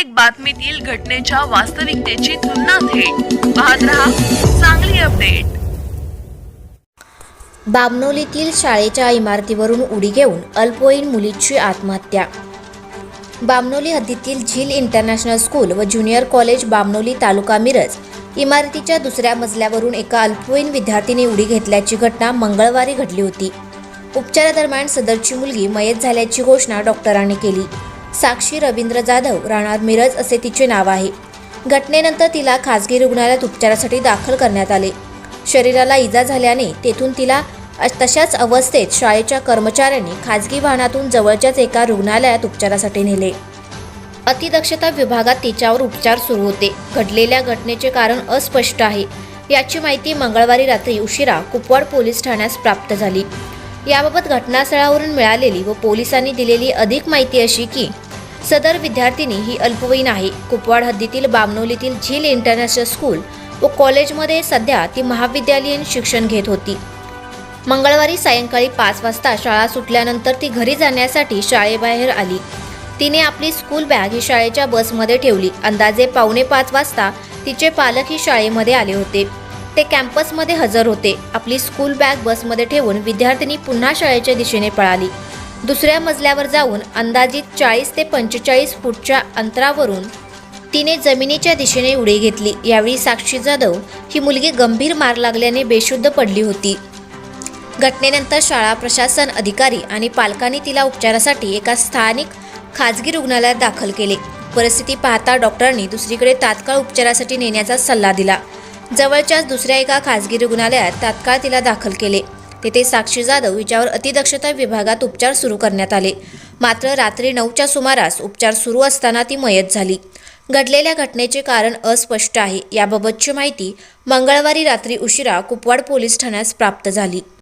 प्रत्येक बातमीतील घटनेच्या वास्तविकतेची तुलना थेट. पाहत रहा चांगली अपडेट. बामनोलीतील शाळेच्या इमारतीवरून उडी घेऊन अल्पवयीन मुलीची आत्महत्या. बामनोली हद्दीतील झील इंटरनॅशनल स्कूल व ज्युनियर कॉलेज बामनोली तालुका मिरज इमारतीच्या दुसऱ्या मजल्यावरून एका अल्पवयीन विद्यार्थीने उडी घेतल्याची घटना मंगळवारी घडली होती. उपचारादरम्यान सदरची मुलगी मयत झाल्याची घोषणा डॉक्टरांनी केली. साक्षी रवींद्र जाधव राहणार मिरज असे तिचे नाव आहे. घटनेनंतर तिला खासगी रुग्णालयात उपचारासाठी दाखल करण्यात आले. शरीराला इजा झाल्याने तेथून तिला तशाच अवस्थेत शाळेच्या कर्मचाऱ्यांनी खासगी वाहनातून जवळच्याच एका रुग्णालयात उपचारासाठी नेले. अतिदक्षता विभागात तिच्यावर उपचार सुरू होते. घडलेल्या घटनेचे कारण अस्पष्ट आहे. याची माहिती मंगळवारी रात्री उशिरा कुपवाड पोलीस ठाण्यास प्राप्त झाली. याबाबत घटनास्थळावरून मिळालेली व पोलिसांनी दिलेली अधिक माहिती अशी की सदर विद्यार्थिनी ही अल्पवयीन आहे. कुपवाड हद्दीतील बामनोलीतील झील इंटरनॅशनल स्कूल व कॉलेजमध्ये सध्या ती महाविद्यालयीन शिक्षण घेत होती. मंगळवारी सायंकाळी पाच वाजता शाळा सुटल्यानंतर ती घरी जाण्यासाठी शाळेबाहेर आली. तिने आपली स्कूल बॅग ही शाळेच्या बसमध्ये ठेवली. अंदाजे पावणे पाच वाजता तिचे पालक ही शाळेमध्ये आले होते. ते कॅम्पसमध्ये हजर होते. आपली स्कूल बॅग बसमध्ये ठेवून विद्यार्थिनी पुन्हा शाळेच्या दिशेने पळाली. दुसऱ्या मजल्यावर जाऊन अंदाजित चाळीस ते पंचेचाळीस फूटच्या अंतरावरून तिने जमिनीच्या दिशेने उडी घेतली. यावेळी साक्षी जाधव ही मुलगी गंभीर मार लागल्याने बेशुद्ध पडली होती. घटनेनंतर शाळा प्रशासन अधिकारी आणि पालकांनी तिला उपचारासाठी एका स्थानिक खाजगी रुग्णालयात दाखल केले. परिस्थिती पाहता डॉक्टरांनी दुसरीकडे तात्काळ उपचारासाठी नेण्याचा सल्ला दिला. जवळच्याच दुसऱ्या एका खाजगी रुग्णालयात तात्काळ तिला दाखल केले. तेथे साक्षी जाधव हिच्यावर अतिदक्षता विभागात उपचार सुरू करण्यात आले. मात्र रात्री नऊच्या सुमारास उपचार सुरू असताना ती मयत झाली. घडलेल्या घटनेचे कारण अस्पष्ट आहे. याबाबतची माहिती मंगळवारी रात्री उशिरा कुपवाड पोलीस ठाण्यास प्राप्त झाली.